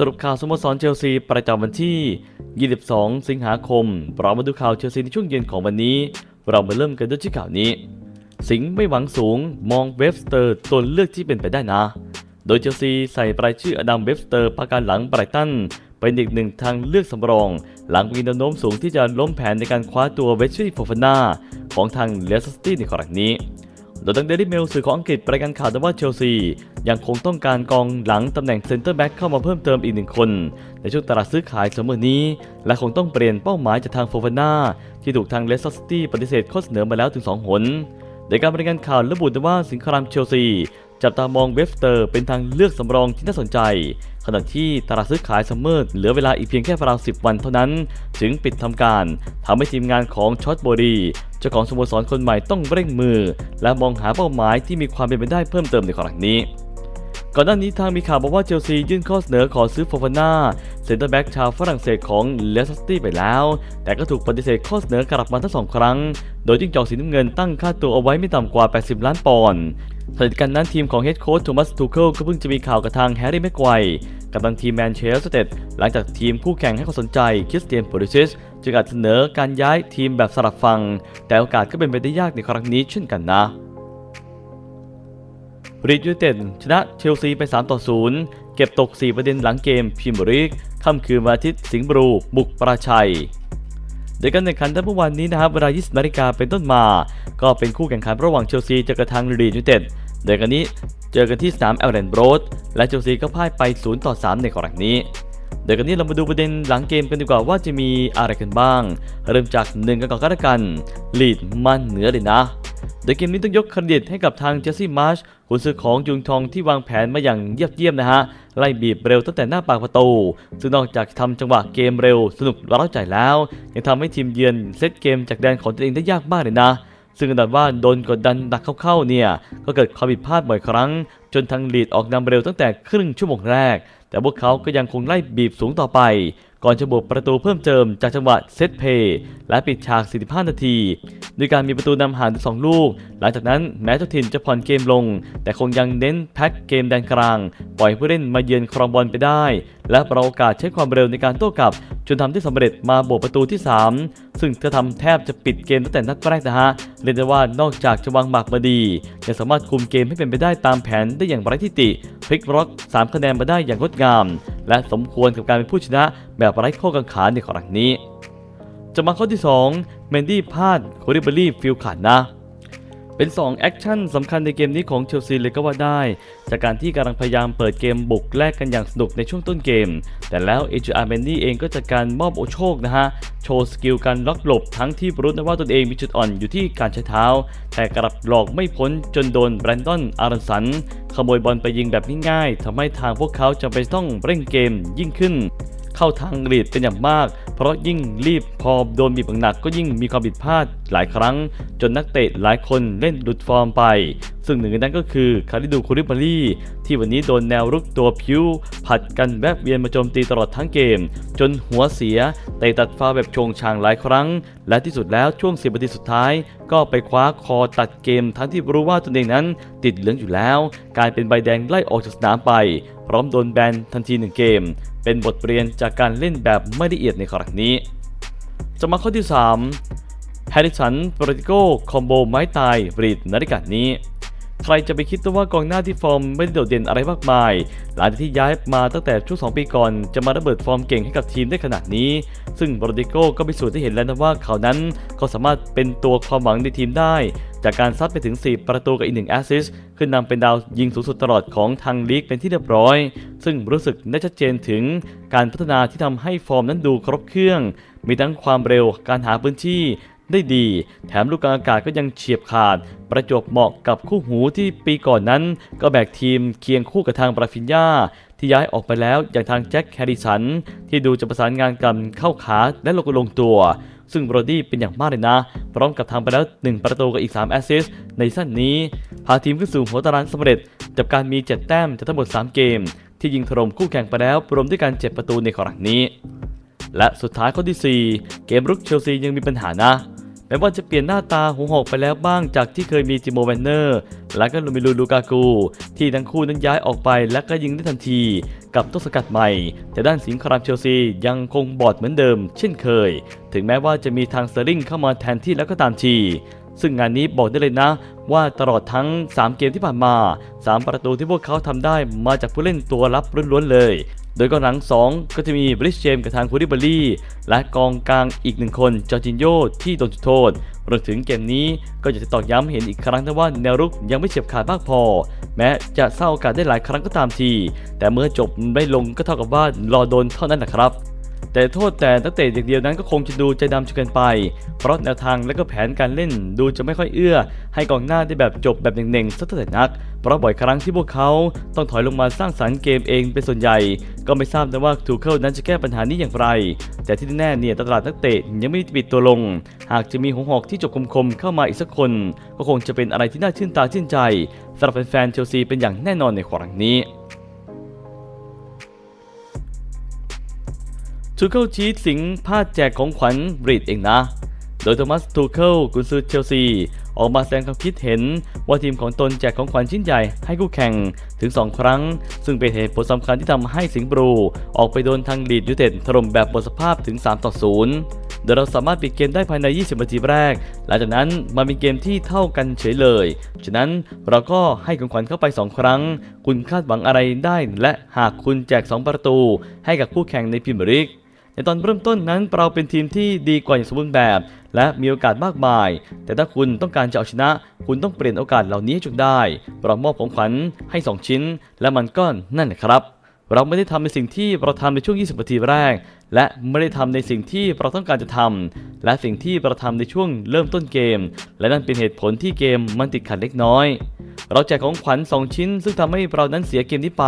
สรุปข่าวสโมสรเชลซีประจำวันที่ 22 สิงหาคมเรามาดูข่าวเชลซีในช่วงเย็นของวันนี้ เรามาเริ่มกันด้วยที่ข่าวนี้ สิงห์ไม่หวังสูงมองเวฟสเตอร์ตัวเลือกที่เป็นไปได้นะ โดยเชลซีใส่รายชื่ออดัมเวฟสเตอร์ประการหลังไบรตันเป็นอีกหนึ่งทางเลือกสำรอง หลังมีแนวโน้มสูงที่จะล้มแผนในการคว้าตัวเวชชี่โฟฟาน่าของทางเลสเตอร์ซิตี้ในครั้งนี้ โดยทางเดลิเมลสื่อของอังกฤษรายงานข่าวว่าเชลซียังคงต้องการกองหลังตำแหน่งเซนเตอร์แบ็กเข้ามาเพิ่มเติมอีกหนึ่งคน ในช่วงตลาดซื้อขายสมอนี้ และคงต้องเปลี่ยนเป้าหมายจากทางโฟฟาน่าที่ถูกทางเลสเตอร์ซิตี้ปฏิเสธข้อเสนอมาแล้วถึง 2 หนโดยการรายงานข่าวระบุว่าสิงครามเชลซี จับตามองเวฟสเตอร์เป็นทางเลือกสำรองที่น่าสนใจ ขณะที่ตลาดซื้อขายซัมเมอร์เหลือเวลาอีกเพียงแค่ราว10วันเท่านั้น ถึงปิดทำการทำให้ทีมงานของช็อตบอดีเจ้าของสโมสรคนใหม่ต้องเร่งมือ และมองหาเป้าหมายที่มีความเป็นไปได้เพิ่มเติมในครั้งนี้ก่อนหน้านี้ทางมีข่าวบอกว่าเชลซียื่นข้อเสนอขอซื้อโฟฟาน่า เซนเตอร์แบ็กชาวฝรั่งเศสของเลสเตอร์ซิตี้ไปแล้ว แต่ก็ถูกปฏิเสธข้อเสนอกลับมาทั้งสองครั้ง โดยจิ้งจอกสีน้ำเงินตั้งค่าตัวเอาไว้ไม่ต่ำกว่า 80 ล้านปอนด์ขณะเดียวกันนั้นทีมของเฮดโค้ชโทมัสทูเคิลก็เพิ่งจะมีข่าวกับทางแฮร์รี่แม็กไกวกับทางทีมแมนเชสเตอร์หลังจากทีมคู่แข่งให้ความสนใจคริสเตียนโพลิซิสจึงอาจเสนอการย้ายทีมแบบสลับฟัง แต่โอกาสก็เป็นไปได้ยากในครั้งนี้เช่นกันนะรีดยูเต็ดชนะเชลซีไป 3 ต่อ 0 เก็บตก 4 ประเด็นหลังเกมพรีเมียร์ลีก ค่ำคืนวันอาทิตย์สิงห์บรู บุกปราชัย โดยการแข่งขันในเมื่อวานนี้นะครับเวลา 20นาฬิกาเป็นต้นมา ก็เป็นคู่แข่งขันระหว่างเชลซีเจอกับทางรีดยูไนเต็ดโดยกันนี้เจอกันที่สนามแอลแลนโบรดและเชลซีก็พ่ายไป 0 ต่อ 3 ในครั้งนี้เดี๋ยวกันนี้เรามาดูประเด็นหลังเกมกันดีกว่าว่าจะมีอะไรกันบ้าง เริ่มจากหนึ่งกันก่อนก็แล้วกัน ลีดมันเหนือเลยนะ โดยเกมนี้ต้องยกเครดิตให้กับทางเจสซี่มาร์ชกุนซือของยุงทองที่วางแผนมาอย่างเยียบเยี่ยมนะฮะ ไล่บีบเร็วตั้งแต่หน้าปากประตู ซึ่งนอกจากทำจังหวะเกมเร็วสนุกร้าใจแล้ว ยังทำให้ทีมเยือนเซตเกมจากแดนของตัวเองได้ยากมากเลยนะซึ่งขนาดว่าโดนกดดันหนักเข้าๆเนี่ย ก็เกิดความผิดพลาดบ่อยครั้ง จนทางลีดออกนำเร็วตั้งแต่ครึ่งชั่วโมงแรก แต่พวกเขาก็ยังคงไล่บีบสูงต่อไป ก่อนจะบวกประตูเพิ่มเติมจากจังหวะเซตเพย์และปิดฉาก 45 นาทีด้วยการมีประตูนำห่างถึง2ลูก หลังจากนั้นแม้เจ้าถิ่นจะผ่อนเกมลง แต่คงยังเน้นแพ็คเกมแดนกลาง ปล่อยผู้เล่นมาเยือนครองบอลไปได้ และประโอกาสใช้ความเร็วในการโต้กลับ จนทำที่สำเร็จมาบวกประตูที่ 3 ซึ่งจะทำแทบจะปิดเกมตั้งแต่นัดแรกนะฮะเรียกได้ว่านอกจากจะวางหมากมาดียังสามารถคุมเกมให้เป็นไปได้ตามแผนได้อย่างไร้ที่ติพลิกล็อก3คะแนนมาได้อย่างงดงาม และสมควรกับการเป็นผู้ชนะแบบไร้ข้อกังขาในครั้งนี้จะมาข้อที่ 2 เมนดี้พลาดโคริเบอรี่ฟิลขาดนะ เป็น 2 แอคชั่นสำคัญในเกมนี้ของเชลซีเลยก็ว่าได้ จากการที่กำลังพยายามเปิดเกมบุกแลกกันอย่างสนุกในช่วงต้นเกม แต่แล้วเอจูอาร์เมนดี้เองก็จัดการมอบโอโชคนะฮะ โชว์สกิลการล็อกหลบทั้งที่รู้นะว่าตนเองมีจุดอ่อนอยู่ที่การใช้เท้า แต่กลับหลอกไม่พ้นจนโดนแบรนดอนอารันสันขโมยบอลไปยิงแบบง่ายๆทำให้ทางพวกเขาจำเป็นต้องเร่งเกมยิ่งขึ้น เข้าทางรีดเป็นอย่างมาก เพราะยิ่งรีบพอโดนบีบหนักก็ยิ่งมีความผิดพลาดหลายครั้ง จนนักเตะหลายคนเล่นหลุดฟอร์มไป ซึ่งหนึ่งในนั้นก็คือคาริดูคูริบารีที่วันนี้โดนแนวรุกตัวผิว ผัดกันแวบเวียนมาโจมตีตลอดทั้งเกม จนหัวเสียเตะตัดฟาวแบบโชงชางหลายครั้ง และที่สุดแล้วช่วง10นาทีสุดท้าย ก็ไปคว้าคอตัดเกมทั้งที่รู้ว่าตนเองนั้น ติดเหลืองอยู่แล้ว กลายเป็นใบแดงไล่ออกจากสนามไป พร้อมโดนแบนทันทีหนึ่งเกม เป็นบทเรียนจากการเล่นแบบไม่ละเอียดในครั้งนี้ จะมาข้อที่3แฮร์ริสันโปรติโกคอมโบไม้ตายรีดนาฬิกานี้ ใครจะไปคิดว่ากองหน้าที่ฟอร์มไม่ได้โดดเด่นอะไรมากมาย หลังจากที่ย้ายมาตั้งแต่ช่วง2ปีก่อนจะมาระเบิดฟอร์มเก่งให้กับทีมได้ขนาดนี้ ซึ่งโรติโก้ก็พิสูจน์ให้เห็นแล้วนะว่าเขานั้นเขาสามารถเป็นตัวความหวังในทีมได้ จากการซัดไปถึง 4 ประตูกับอีกหนึ่งแอสซิสขึ้นนำเป็นดาวยิงสูงสุดตลอดของทางลีกเป็นที่เรียบร้อย ซึ่งรู้สึกได้ชัดเจนถึงการพัฒนาที่ทำให้ฟอร์มนั้นดูครบเครื่อง มีทั้งความเร็วการหาพื้นที่ ได้ดี แถมลูกกลางอากาศก็ยังเฉียบขาด ประจบเหมาะกับคู่หูที่ปีก่อนนั้น ก็แบกทีมเคียงคู่กับทางบราฟินยาที่ย้ายออกไปแล้วอย่างทางแจ็คแฮร์ริสัน ที่ดูจะประสานงานกันเข้าขาและลงลงตัว ซึ่งโรดี้เป็นอย่างมากเลยนะ พร้อมกับทำไปแล้ว 1 ประตูกับอีก 3 แอสซิสต์ในสั้นนี้ พาทีมขึ้นสู่หัวตารางสำเร็จจากการมี 7 แต้มจากทั้งหมด 3 เกม ที่ยิงถล่มคู่แข่งไปแล้วรวมด้วยการ7ประตูในครั้งนี้ และสุดท้ายข้อที่ 4 เกมรุกเชลซียังมีปัญหานะ แม้ว่าจะเปลี่ยนหน้าตาหัวหอกไปแล้วบ้างจากที่เคยมีจิโมแวนเนอร์ และก็ลูมิลูลูกากู ที่ทั้งคู่นั้นย้ายออกไปและก็ยิงได้ทันที กับต้นสกัดใหม่ แต่ด้านสิงห์ครามเชลซียังคงบอดเหมือนเดิม เช่นเคย ถึงแม้ว่าจะมีทางเซอร์ลิงเข้ามาแทนที่แล้วก็ตามที ซึ่งงานนี้บอกได้เลยนะ ว่าตลอดทั้ง 3 เกมที่ผ่านมา 3 ประตูที่พวกเขาทำได้มาจากผู้เล่นตัวรับล้วนๆเลย โดยกองหลัง 2 ก็จะมีบริชเจมกับทางคูดิบารีและกองกลางอีกหนึ่งคนจอร์จินโยที่โดนจุดโทษรวมถึงเกมนี้ก็อยากจะตอกย้ำเห็นอีกครั้งว่าแนวรุกยังไม่เฉียบขาดมากพอ แม้จะสร้างโอกาสได้หลายครั้งก็ตามที แต่เมื่อจบไม่ลงก็เท่ากับว่ารอโดนเท่านั้นนะครับ แต่โทษแต่นักเตะอย่างเดียวนั้นก็คงจะดูใจดำจนเกินไป เพราะแนวทางและก็แผนการเล่นดูจะไม่ค่อยเอื้อ ให้กองหน้าได้แบบจบแบบเน่งๆสักเท่าไหร่นัก เพราะบ่อยครั้งที่พวกเขาต้องถอยลงมาสร้างสรรค์เกมเองเป็นส่วนใหญ่ ก็ไม่ทราบนะว่าทูเคิลนั้นจะแก้ปัญหานี้อย่างไร แต่ที่แน่เนี่ยตลาดนักเตะยังไม่ได้ปิดตัวลง หากจะมีหงหอกที่จบคมๆเข้ามาอีกสักคน ก็คงจะเป็นอะไรที่น่าชื่นตาชื่นใจสำหรับแฟนๆเชลซีเป็นอย่างแน่นอนในครั้งนี้ ทูเคิลชีตสิงห์พลาดแจกของขวัญบริดเองนะ โดยโทมัสทูเคิลกุนซือเชลซี ออกมาแสดงความคิดเห็นว่าทีมของตนแจกของขวัญชิ้นใหญ่ให้คู่แข่งถึง 2 ครั้ง ซึ่งเป็นเหตุผลสำคัญที่ทำให้สิงห์บลูออกไปโดนทางลีดยูเต็ดถล่มแบบหมดสภาพถึง 3 ต่อ 0โดยเราสามารถปิดเกมได้ภายใน 20 นาทีแรก หลังจากนั้นมาเป็นเกมที่เท่ากันเฉยเลย ฉะนั้นเราก็ให้ของขวัญเข้าไป 2 ครั้ง คุณคาดหวังอะไรได้ และหากคุณแจก 2 ประตู ให้กับคู่แข่งในพรีเมียร์ลีก ในตอนเริ่มต้นนั้นเราเป็นทีมที่ดีกว่าอย่างสมบูรณ์แบบ และมีโอกาสมากมาย แต่ถ้าคุณต้องการจะเอาชนะ คุณต้องเปลี่ยนโอกาสเหล่านี้ให้จงได้เรามอบของขวัญให้ 2 ชิ้น และมันก็นั่นแหละครับ เราไม่ได้ทำในสิ่งที่เราทำในช่วง 20 นาทีแรก และไม่ได้ทำในสิ่งที่เราต้องการจะทำและสิ่งที่เราทำในช่วงเริ่มต้นเกม และนั่นเป็นเหตุผลที่เกมมันติดขัดเล็กน้อย เราแจกของขวัญ 2 ชิ้น ซึ่งทำให้เรานั้นเสียเกมนี้ไป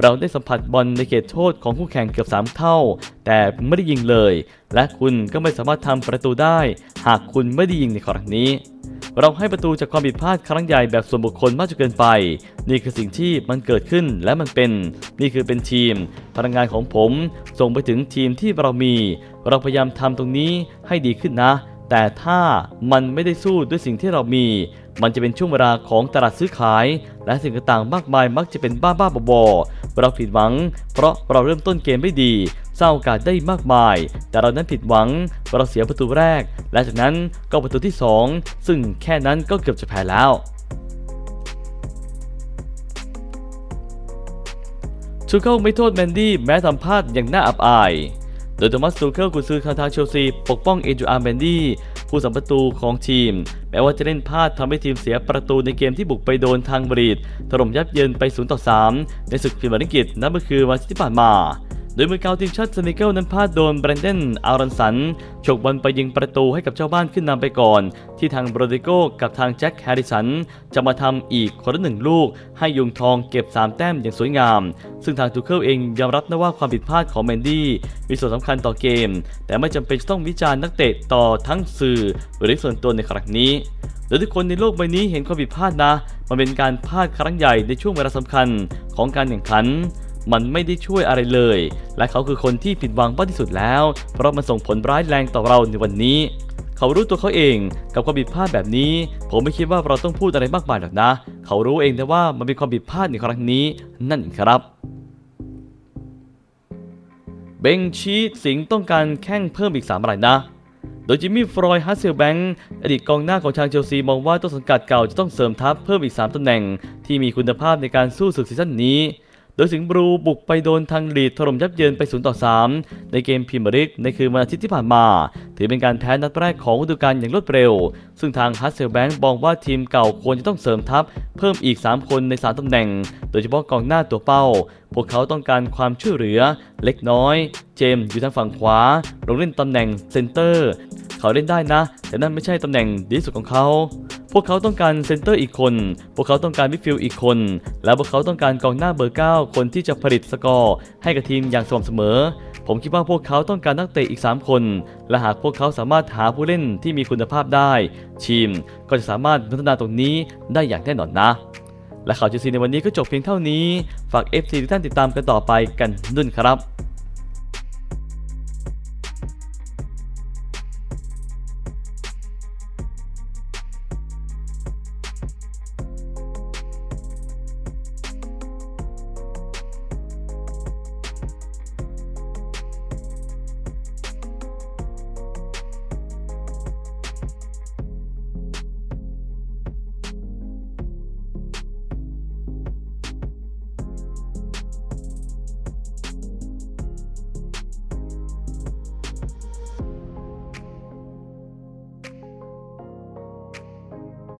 เราได้สัมผัสบอลในเขตโทษของคู่แข่งเกือบ 3 เท่า แต่ไม่ได้ยิงเลย และคุณก็ไม่สามารถทำประตูได้ หากคุณไม่ได้ยิงในครั้งนี้ เราให้ประตูจากความผิดพลาดครั้งใหญ่แบบส่วนบุคคลมากจนเกินไป นี่คือสิ่งที่มันเกิดขึ้นและมันเป็น นี่คือเป็นทีม พลังงานของผม ส่งไปถึงทีมที่เรามี เราพยายามทำตรงนี้ให้ดีขึ้นนะ แต่ถ้ามันไม่ได้สู้ด้วยสิ่งที่เรามี มันจะเป็นช่วงเวลาของตลาดซื้อขาย และสิ่งต่างๆมากมายมักจะเป็นบ้าบ้าบอๆเราผิดหวัง เพราะเราเริ่มต้นเกมไม่ดีสร้างโอกาสได้มากมาย แต่เรานั้นผิดหวังเราเสียประตูแรก และจากนั้นก็ประตูที่ 2 ซึ่งแค่นั้นก็เกือบจะแพ้แล้วชูเคิลไม่โทษแมนดี้แม้ทำพลาดอย่างน่าอับอาย โดยโทมัสทูเคิลกุซือคาทางเชลซี ปกป้องเอจูอาร์แมนดี้ ผู้สัมประตูของทีม แม้ว่าจะเล่นพลาดทำให้ทีมเสียประตูในเกมที่บุกไปโดนทางบรีดถล่มยับเยินไป 0 ต่อ 3 ในศึกพรีเมียร์ลีกนั่นก็คือวันที่ผ่านมา โดยมือเกาทีมชาติเซนิเกิลนั้นพลาดโดนแบรนเดนอารันสันฉกบอลไปยิงประตูให้กับเจ้าบ้านขึ้นนำไปก่อน ที่ทางโบรดิโกกับทางแจ็คแฮร์ริสันจะมาทำอีกคนละหนึ่งลูก ให้ยุงทองเก็บ 3 แต้มอย่างสวยงาม ซึ่งทางทูเคิลเองยอมรับนะว่าความผิดพลาดของแมนดี้มีส่วนสำคัญต่อเกม แต่ไม่จำเป็นต้องวิจารณ์นักเตะต่อทั้งสื่อหรือส่วนตัวในครั้งนี้โดยทุกคนในโลกใบนี้เห็นความผิดพลาดนะ มันเป็นการพลาดครั้งใหญ่ในช่วงเวลาสำคัญของการแข่งขัน มันไม่ได้ช่วยอะไรเลย และเขาคือคนที่ผิดหวังมากที่สุดแล้ว เพราะมันส่งผลร้ายแรงต่อเราในวันนี้ เขารู้ตัวเขาเองกับความผิดพลาดแบบนี้ ผมไม่คิดว่าเราต้องพูดอะไรมากมายหรอกนะ เขารู้เองแต่ว่ามันเป็นความผิดพลาดในครั้งนี้ นั่นเองครับเบงชีสิงต้องการแข่งเพิ่มอีก 3 รายนะ โดยจิมมี่ฟรอยด์ฮัสเซลแบงค์อดีตกองหน้าของทางเชลซีมองว่าต้นสังกัดเก่าจะต้องเสริมทัพเพิ่มอีก 3ตำแหน่ง ที่มีคุณภาพในการสู้ศึกซีซั่นนี้ โดยสิงห์บลูบุกไปโดนทางลีดถล่มยับเยินไป 0 ต่อ 3 ในเกมพิมริกในคืนวันอาทิตย์ที่ผ่านมา ถือเป็นการแพ้นัดแรกของฤดูกาลอย่างรวดเร็ว ซึ่งทางฮัสเซลแบงค์มองว่าทีมเก่าควรจะต้องเสริมทัพ เพิ่มอีก 3 คนใน 3ตำแหน่ง โดยเฉพาะกองหน้าตัวเป้าพวกเขาต้องการความช่วยเหลือเล็กน้อย เจมส์อยู่ทางฝั่งขวา ลงเล่นตำแหน่งเซนเตอร์ เขาเล่นได้นะ แต่นั่นไม่ใช่ตำแหน่งดีสุดของเขา พวกเขาต้องการเซนเตอร์อีกคน พวกเขาต้องการมิดฟิลด์อีกคน และพวกเขาต้องการกองหน้าเบอร์ 9 คนที่จะผลิตสกอร์ให้กับทีมอย่างสม่ำเสมอ ผมคิดว่าพวกเขาต้องการนักเตะอีก 3 คน และหากพวกเขาสามารถหาผู้เล่นที่มีคุณภาพได้ ทีมก็จะสามารถพัฒนาตรงนี้ได้อย่างแน่นอนนะ และข่าวจีซีในวันนี้ก็จบเพียงเท่านี้ ฝาก FC ทุกท่านติดตามกันต่อไปกันนุ่นครับ